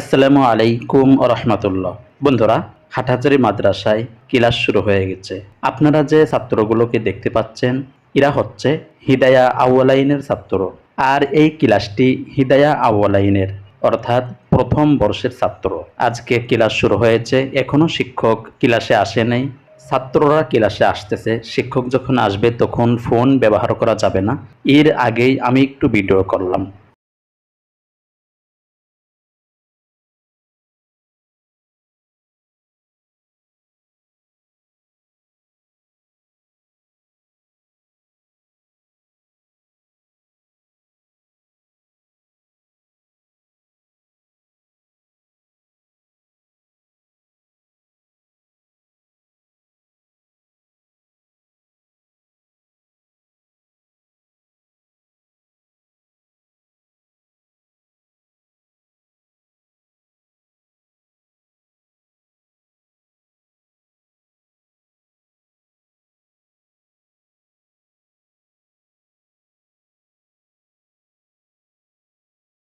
আসসালামু আলাইকুম রহমতুল্লাহ। বন্ধুরা, হাটহাজারি মাদ্রাসায় ক্লাস শুরু হয়ে গেছে। আপনারা যে ছাত্রগুলোকে দেখতে পাচ্ছেন, এরা হচ্ছে হিদায়া আউয়ালাইনের ছাত্র। আর এই ক্লাসটি হিদায়া আউয়ালাইনের, অর্থাৎ প্রথম বর্ষের ছাত্র। আজকে ক্লাস শুরু হয়েছে, এখনও শিক্ষক ক্লাসে আসে নাই। ছাত্ররা ক্লাসে আসতেছে, শিক্ষক যখন আসবে তখন ফোন ব্যবহার করা যাবে না। এর আগেই আমি একটু ভিডিও করলাম।